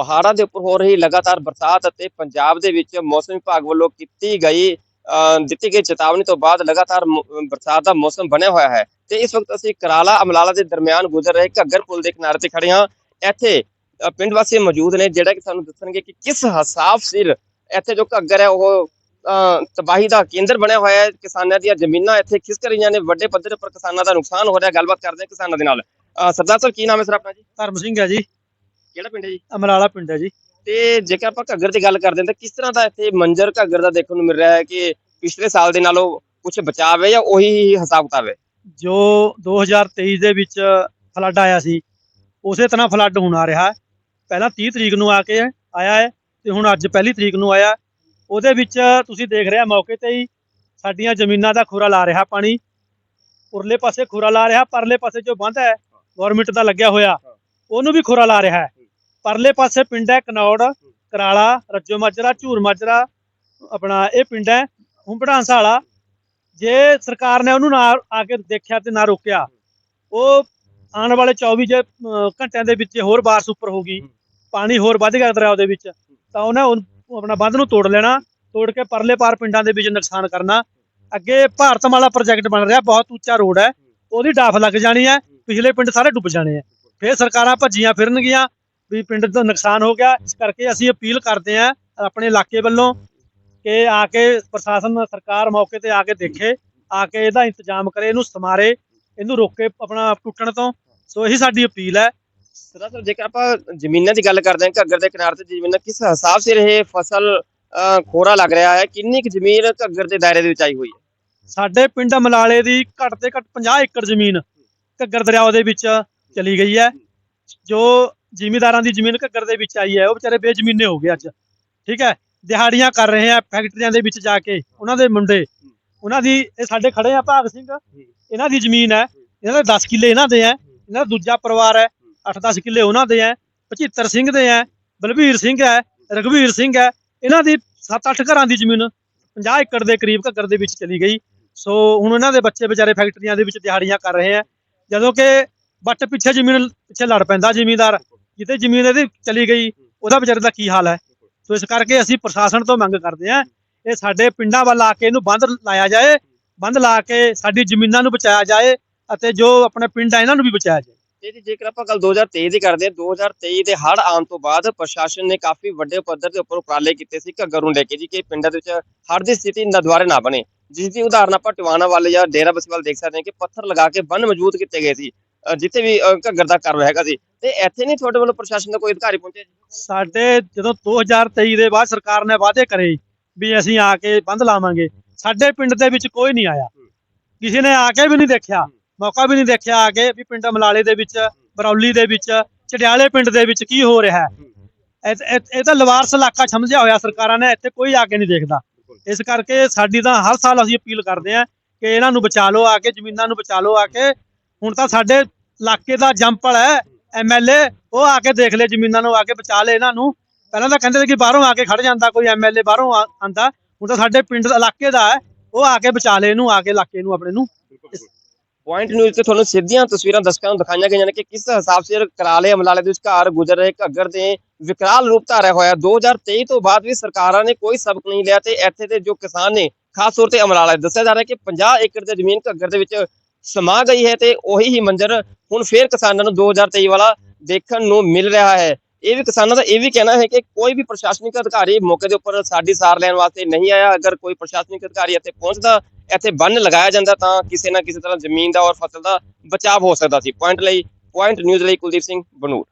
ਪਹਾੜਾਂ ਦੇ ਉੱਪਰ ਹੋ ਰਹੀ ਲਗਾਤਾਰ ਬਰਸਾਤ ਅਤੇ ਪੰਜਾਬ ਦੇ ਵਿੱਚ ਮੌਸਮ ਵਿਭਾਗ ਵੱਲੋਂ ਕੀਤੀ ਗਈ ਦਿੱਤੀ ਗਈ ਚੇਤਾਵਨੀ ਤੋਂ ਬਾਅਦ ਲਗਾਤਾਰ ਬਰਸਾਤ ਦਾ ਮੌਸਮ ਬਣਿਆ ਹੋਇਆ ਹੈ। ਤੇ ਇਸ ਵਕਤ ਅਸੀਂ ਕਰਾਲਾ ਅਮਲਾਲਾ ਦੇ ਦਰਮਿਆਨ ਗੁਜ਼ਰ ਰਹੇ ਘੱਗਰ ਪੁਲ ਦੇ ਕਿਨਾਰੇ ਤੇ ਖੜੇ ਹਾਂ। ਇੱਥੇ ਪਿੰਡ ਵਾਸੀ ਮੌਜੂਦ ਨੇ ਜਿਹੜਾ ਕਿ ਸਾਨੂੰ ਦੱਸਣਗੇ ਕਿ ਕਿਸ ਹਿਸਾਬ ਸਿਰ ਇੱਥੇ ਜੋ ਘੱਗਰ ਹੈ ਉਹ ਅ, ਤਬਾਹੀ ਦਾ ਕੇਂਦਰ ਬਣਿਆ ਹੋਇਆ ਹੈ। ਕਿਸਾਨਾਂ ਦੀਆਂ ਜ਼ਮੀਨਾਂ ਇੱਥੇ ਖਿਸਕ ਰਹੀਆਂ ਨੇ। ਵੱਡੇ ਪੱਧਰ ਉੱਪਰ ਕਿਸਾਨਾਂ ਦਾ ਨੁਕਸਾਨ ਹੋ ਰਿਹਾ। ਗੱਲਬਾਤ ਕਰਦੇ ਹਾਂ ਕਿਸਾਨਾਂ ਦੇ ਨਾਲ। ਸਰਦਾਰ ਸਾਹਿਬ ਕੀ ਨਾਮ ਹੈ ਸਰ ਆਪਣਾ ਜੀ? ਧਰਮ ਸਿੰਘ ਹੈ ਜੀ। ਕਿਹੜਾ ਪਿੰਡ ਹੈ ਜੀ? ਅਮਰਾਲਾ ਪਿੰਡ ਹੈ ਜੀ। ਤੇ ਜੇਕਰ ਆਪਾਂ ਘੱਗਰ ਦੀ ਗੱਲ ਕਰਦੇ ਹਾਂ ਤਾਂ ਕਿਸ ਤਰ੍ਹਾਂ ਦਾ ਇੱਥੇ ਮੰਜ਼ਰ ਘੱਗਰ ਦਾ ਦੇਖਣ ਨੂੰ ਮਿਲ ਰਿਹਾ ਹੈ ਕਿ ਪਿਛਲੇ ਸਾਲ ਦੇ ਨਾਲੋਂ ਕੁਝ ਬਚਾਅ ਹੈ ਜਾਂ ਉਹੀ ਹਿਸਾਬ ਕਿਤਾਬ ਹੈ? ਜੋ 2023 ਦੇ ਵਿੱਚ ਫਲੱਡ ਆਇਆ ਸੀ ਉਸੇ ਤਰ੍ਹਾਂ ਫਲੱਡ ਹੁਣ ਆ ਰਿਹਾ ਹੈ। ਪਹਿਲਾਂ 30 ਤਰੀਕ ਨੂੰ ਆ ਕੇ ਆਇਆ ਹੈ ਤੇ ਹੁਣ ਅੱਜ ਪਹਿਲੀ ਤਰੀਕ ਨੂੰ ਆਇਆ ਉਹਦੇ ਵਿੱਚ ਤੁਸੀਂ ਦੇਖ ਰਿਹਾ ਮੌਕੇ ਤੇ ਹੀ ਸਾਡੀਆਂ ਜ਼ਮੀਨਾਂ ਦਾ ਖੁਰਾ ਲਾ ਰਿਹਾ ਪਾਣੀ। ਉਰਲੇ ਪਾਸੇ ਖੁਰਾ ਲਾ ਰਿਹਾ ਪਰਲੇ ਪਾਸੇ ਜੋ ਬੰਦ ਹੈ ਗਵਰਨਮੈਂਟ ਦਾ ਲੱਗਿਆ ਹੋਇਆ ਉਹਨੂੰ ਵੀ ਖੁਰਾ ਲਾ ਰਿਹਾ ਹੈ। ਪਰਲੇ ਪਾਸੇ ਪਿੰਡ ਹੈ ਕਨੌੜ, ਕਰਾਲਾ, ਰੱਜੋ ਮਾਜਰਾ, ਝੂਰ ਮਾਜਰਾ, ਆਪਣਾ ਇਹ ਪਿੰਡ ਹੈ, ਹੁੰਬੜਾਂਸਾ ਵਾਲਾ। ਜੇ ਸਰਕਾਰ ਨੇ ਉਹਨੂੰ ਨਾ ਆ ਕੇ ਦੇਖਿਆ ਤੇ ਨਾ ਰੋਕਿਆ, ਉਹ ਆਉਣ ਵਾਲੇ 24 ਜੇ ਘੰਟਿਆਂ ਦੇ ਵਿੱਚ ਹੋਰ ਬਾਰਸ਼ ਉੱਪਰ ਹੋ ਗਈ ਪਾਣੀ ਹੋਰ ਵੱਧ ਗਿਆ ਦਰਿਆ ਦੇ ਵਿੱਚ, ਤਾਂ ਉਹਨੇ ਉਹ ਆਪਣਾ ਬੰਦ ਨੂੰ ਤੋੜ ਲੈਣਾ, ਤੋੜ ਕੇ ਪਰਲੇ ਪਾਰ ਪਿੰਡਾਂ ਦੇ ਵਿੱਚ ਨੁਕਸਾਨ ਕਰਨਾ। ਅੱਗੇ ਭਾਰਤਮਾਲਾ ਪ੍ਰੋਜੈਕਟ ਬਣ ਰਿਹਾ, ਬਹੁਤ ਉੱਚਾ ਰੋਡ ਹੈ, ਉਹਦੀ ਡਾਫ ਲੱਗ ਜਾਣੀ ਹੈ, ਪਿਛਲੇ ਪਿੰਡ ਸਾਰੇ ਡੁੱਬ ਜਾਣੇ ਆ ਫੇਰ ਸਰਕਾਰਾਂ ਭੱਜੀਆਂ ਫਿਰਨਗੀਆਂ ਵੀ ਪਿੰਡ ਦਾ ਨੁਕਸਾਨ ਹੋ ਗਿਆ। ਇਸ ਕਰਕੇ ਅਸੀਂ ਅਪੀਲ ਕਰਦੇ ਹਾਂ ਆਪਣੇ ਇਲਾਕੇ ਵੱਲੋਂ ਕਿ ਆ ਕੇ ਪ੍ਰਸ਼ਾਸਨ ਸਰਕਾਰ ਮੌਕੇ ਤੇ ਆ ਕੇ ਦੇਖੇ ਆ ਕੇ ਇਹਦਾ ਇੰਤਜ਼ਾਮ ਕਰੇ ਇਹਨੂੰ ਸਮਾਰੇ ਇਹਨੂੰ ਰੋਕੇ ਆਪਣਾ ਟੁੱਟਣ ਤੋਂ। ਸੋ ਇਹੀ ਸਾਡੀ ਅਪੀਲ ਹੈ। ਸਰਦਾਰ ਸਾਹਿਬ ਜੇਕਰ ਆਪਾਂ ਜ਼ਮੀਨਾਂ ਦੀ ਗੱਲ ਕਰਦੇ ਹਾਂ ਘੱਗਰ ਦੇ ਕਿਨਾਰੇ ਤੇ ਜ਼ਮੀਨਾਂ ਕਿਸ ਹਿਸਾਬ ਸਿਰ ਇਹ ਫਸਲ ਖੋਰਾ ਲੱਗ ਰਿਹਾ ਹੈ? ਕਿੰਨੀ ਕੁ ਜ਼ਮੀਨ ਘੱਗਰ ਦੇ ਦਾਇਰੇ ਦੇ ਵਿੱਚ ਆਈ ਹੋਈ ਹੈ? ਸਾਡੇ ਪਿੰਡ ਮਲਾਲੇ ਦੀ ਘੱਟ ਤੇ ਘੱਟ 50 ਏਕੜ ਜ਼ਮੀਨ ਘੱਗਰ ਦਰਿਆ ਦੇ ਵਿੱਚ ਚਲੀ ਗਈ ਹੈ। ਜੋ ਜ਼ਿਮੀਦਾਰਾਂ ਦੀ ਜ਼ਮੀਨ ਘੱਗਰ ਦੇ ਵਿੱਚ ਆਈ ਹੈ, ਉਹ ਵਿਚਾਰੇ ਬੇਜ਼ਮੀਨੇ ਹੋ ਗਏ ਅੱਜ। ਠੀਕ ਹੈ? ਦਿਹਾੜੀਆਂ ਕਰ ਰਹੇ ਆ ਫੈਕਟਰੀਆਂ ਦੇ ਵਿੱਚ ਜਾ ਕੇ, ਉਹਨਾਂ ਦੇ ਮੁੰਡੇ। ਉਹਨਾਂ ਦੀ, ਇਹ ਸਾਡੇ ਖੜੇ ਆ ਭਾਗ ਸਿੰਘ। ਇਹਨਾਂ ਦੀ ਜ਼ਮੀਨ ਹੈ। ਇਹਨਾਂ ਦੇ 10 ਕਿੱਲੇ ਇਹਨਾਂ ਦੇ ਹੈ। ਇਹਨਾਂ ਦਾ ਦੂਜਾ ਪਰਿਵਾਰ ਹੈ। 8-10 ਕਿੱਲੇ ਉਹਨਾਂ ਦੇ ਹੈ। 75 ਸਿੰਘ ਦੇ ਹੈ। ਬਲਬੀਰ ਸਿੰਘ ਹੈ। ਰਘਵੀਰ ਸਿੰਘ ਹੈ। ਇਹਨਾਂ ਦੀ 7-8 ਘਰਾਂ ਦੀ ਜ਼ਮੀਨ 50 ਏਕੜ ਦੇ ਕਰੀਬ ਘੱਗਰ ਦੇ ਵਿੱਚ ਚਲੀ ਗਈ। ਸੋ ਹੁਣ ਇਹਨਾਂ ਦੇ ਬੱਚੇ ਵਿਚਾਰੇ ਫੈਕਟਰੀਆਂ ਦੇ ਵਿੱਚ ਦਿਹਾੜੀਆਂ ਕਰ ਰਹੇ ਆ ਜਦੋਂ ਕਿ ਬੱਟ ਪਿੱਛੇ ਜ਼ਮੀਨ ਪਿੱਛੇ ਲੜ ਪੈਂਦਾ ਜ਼ਿਮੀਂਦਾਰ। ਜਿੱਤੇ ਜ਼ਮੀਨ ਇਹਦੀ ਚਲੀ ਗਈ ਉਹਦਾ ਵਿਚਾਰੇ ਦਾ ਕੀ ਹਾਲ ਹੈ? ਸੋ ਇਸ ਕਰਕੇ ਅਸੀਂ ਪ੍ਰਸ਼ਾਸਨ ਤੋਂ ਮੰਗ ਕਰਦੇ ਹਾਂ ਇਹ ਸਾਡੇ ਪਿੰਡਾਂ ਵੱਲ ਆ ਕੇ ਇਹਨੂੰ ਬੰਦ ਲਾਇਆ ਜਾਏ ਬੰਦ ਲਾ ਕੇ ਸਾਡੀ ਜ਼ਮੀਨਾਂ ਨੂੰ ਬਚਾਇਆ ਜਾਏ ਅਤੇ ਜੋ ਆਪਣੇ ਪਿੰਡ ਆ ਇਹਨਾਂ ਨੂੰ ਵੀ ਬਚਾਇਆ ਜਾਏ। ਜੀ ਜੇਕਰ ਆਪਾਂ ਗੱਲ 2023 ਦੀ ਕਰਦੇ ਹਾਂ 2023 ਦੇ ਹੜ੍ਹ ਆਉਣ ਤੋਂ ਬਾਅਦ ਪ੍ਰਸ਼ਾਸਨ ਨੇ ਕਾਫੀ ਵੱਡੇ ਪੱਧਰ ਦੇ ਉੱਪਰ ਉਪਰਾਲੇ ਕੀਤੇ ਸੀ ਘੱਗਰ ਨੂੰ ਲੈ ਕੇ ਜੀ ਕਿ ਪਿੰਡਾਂ ਦੇ ਵਿੱਚ ਹੜ੍ਹ ਦੀ ਸਥਿਤੀ ਨਾ ਦੁਬਾਰੇ ਨਾ ਬਣੇ। ਜਿਸ ਦੀ ਉਦਾਹਰਨ ਆਪਾਂ ਟਿਵਾਣਾ ਵੱਲ ਜਾਂ ਡੇਰਾ ਬਸੀ ਵੱਲ ਦੇਖ ਸਕਦੇ ਹਾਂ ਕਿ ਪੱਥਰ ਲਗਾ ਕੇ ਬੰਨ ਮਜ਼ਬੂਤ ਕੀਤੇ ਗਏ ਸੀ। ਜਿੱਥੇ ਵੀ ਘੱਗਰ ਦਾ ਕਰ ਹੈਗਾ ਸੀ। ਤੇ ਇੱਥੇ ਨਹੀਂ ਤੁਹਾਡੇ ਵੱਲੋਂ ਪ੍ਰਸ਼ਾਸਨ ਦਾ ਕੋਈ ਅਧਿਕਾਰੀ ਪਹੁੰਚਿਆ ਜੀ ਸਾਡੇ ਜਦੋਂ 2023 ਦੇ ਬਾਅਦ ਸਰਕਾਰ ਨੇ ਵਾਅਦੇ ਕਰੇ ਵੀ ਅਸੀਂ ਆ ਕੇ ਬੰਦ ਲਾਵਾਂਗੇ ਸਾਡੇ ਪਿੰਡ ਦੇ ਵਿੱਚ ਕੋਈ ਨਹੀਂ ਆਇਆ। ਕਿਸੇ ਨੇ ਆ ਕੇ ਵੀ ਨਹੀਂ ਦੇਖਿਆ ਮੌਕਾ ਵੀ ਨਹੀਂ ਦੇਖਿਆ ਆ ਕੇ ਵੀ ਪਿੰਡ ਮਲਾਲੇ ਦੇ ਵਿੱਚ ਬਰੌਲੀ ਦੇ ਵਿੱਚ ਚੜਿਆਲੇ ਪਿੰਡ ਦੇ ਵਿੱਚ ਕੀ ਹੋ ਰਿਹਾ ਹੈ। ਇਹ- ਤਾਂ ਲਵਾਰਸ ਇਲਾਕਾ ਸਮਝਿਆ ਹੋਇਆ ਸਰਕਾਰਾਂ ਨੇ ਇੱਥੇ ਕੋਈ ਆ ਕੇ ਨਹੀਂ ਦੇਖਦਾ। ਇਸ ਕਰਕੇ ਸਾਡੀ ਤਾਂ ਹਰ ਸਾਲ ਅਸੀਂ ਅਪੀਲ ਕਰਦੇ ਹਾਂ ਕਿ ਇਹਨਾਂ ਨੂੰ ਬਚਾ ਲਓ ਆ ਕੇ ਜ਼ਮੀਨਾਂ ਨੂੰ ਬਚਾ ਲਓ ਆ ਕੇ ਹੁਣ ਤਾਂ ਸਾਡੇ ਇਲਾਕੇ ਦਾ ਜੰਪਲ ਹੈ ਐਮਐਲਏ ਉਹ ਆ ਕੇ ਦੇਖ ਲੈ ਜ਼ਮੀਨਾਂ ਨੂੰ, ਆ ਕੇ ਬਚਾ ਲੈ ਇਹਨਾਂ ਨੂੰ। ਪਹਿਲਾਂ ਤਾਂ ਕਹਿੰਦੇ ਸੀ ਕਿ ਬਾਹਰੋਂ ਆ ਕੇ ਖੜ ਜਾਂਦਾ, ਕੋਈ ਐਮਐਲਏ ਬਾਹਰੋਂ ਆਂਦਾ। ਹੁਣ ਤਾਂ ਸਾਡੇ ਪਿੰਡ ਦਾ ਇਲਾਕੇ ਦਾ ਹੈ, ਉਹ ਆ ਕੇ ਬਚਾ ਲੈ ਇਹਨੂੰ, ਆ ਕੇ ਇਲਾਕੇ ਨੂੰ, ਆਪਣੇ ਨੂੰ। ਪੁਆਇੰਟ ਨਿਊਜ਼ ਤੇ ਤੁਹਾਨੂੰ ਸਿੱਧੀਆਂ ਤਸਵੀਰਾਂ ਦਰਸ਼ਕਾਂ ਨੂੰ ਦਿਖਾਈਆਂ ਗਈਆਂ ਨੇ ਕਿ ਕਿਸ ਹਿਸਾਬ ਸਿਰ ਕਰਾਲੇ ਅਮਲਾਲੇ ਦੇ ਘਰ ਗੁਜ਼ਰ ਰਹੇ, ਘੱਗਰ ਦੇ ਵਿਕਰਾਲ ਰੂਪ ਧਾਰਿਆ ਹੋਇਆ। 2023 ਤੋਂ ਬਾਅਦ ਵੀ ਸਰਕਾਰਾਂ ਨੇ ਕੋਈ ਸਬਕ ਨਹੀਂ ਲਿਆ ਤੇ ਇੱਥੇ ਦੇ ਜੋ ਕਿਸਾਨ ਨੇ, ਖਾਸ ਤੌਰ ਤੇ ਅਮਲਾਲਾ ਦੱਸਿਆ ਜਾ ਰਿਹਾ ਕਿ 50 ਏਕੜ ਦੀ ਜ਼ਮੀਨ ਘੱਗਰ ਦੇ ਵਿੱਚ ਸਮਾ ਗਈ ਹੈ ਤੇ ਉਹੀ ਹੀ ਮੰਜ਼ਰ ਹੁਣ ਫੇਰ ਕਿਸਾਨਾਂ ਨੂੰ 2023 ਵਾਲਾ ਦੇਖਣ ਨੂੰ ਮਿਲ ਰਿਹਾ ਹੈ। ਇਹ ਵੀ ਕਿਸਾਨਾਂ ਦਾ ਇਹ ਵੀ ਕਹਿਣਾ ਹੈ ਕਿ ਕੋਈ ਵੀ ਪ੍ਰਸ਼ਾਸਨਿਕ ਅਧਿਕਾਰੀ ਮੌਕੇ ਦੇ ਉੱਪਰ ਸਾਡੀ ਸਾਰ ਲੈਣ ਵਾਸਤੇ ਨਹੀਂ ਆਇਆ। ਅਗਰ ਕੋਈ ਪ੍ਰਸ਼ਾਸਨਿਕ ਅਧਿਕਾਰੀ ਇੱਥੇ ਪਹੁੰਚਦਾ, ਇੱਥੇ ਬੰਨ ਲਗਾਇਆ ਜਾਂਦਾ ਤਾਂ ਕਿਸੇ ਨਾ ਕਿਸੇ ਤਰ੍ਹਾਂ ਜ਼ਮੀਨ ਦਾ ਔਰ ਫਸਲ ਦਾ ਬਚਾਅ ਹੋ ਸਕਦਾ ਸੀ। ਪੁਆਇੰਟ ਲਈ ਪੁਆਇੰਟ ਨਿਊਜ਼ ਲਈ ਕੁਲਦੀਪ ਸਿੰਘ ਬਨੂੜ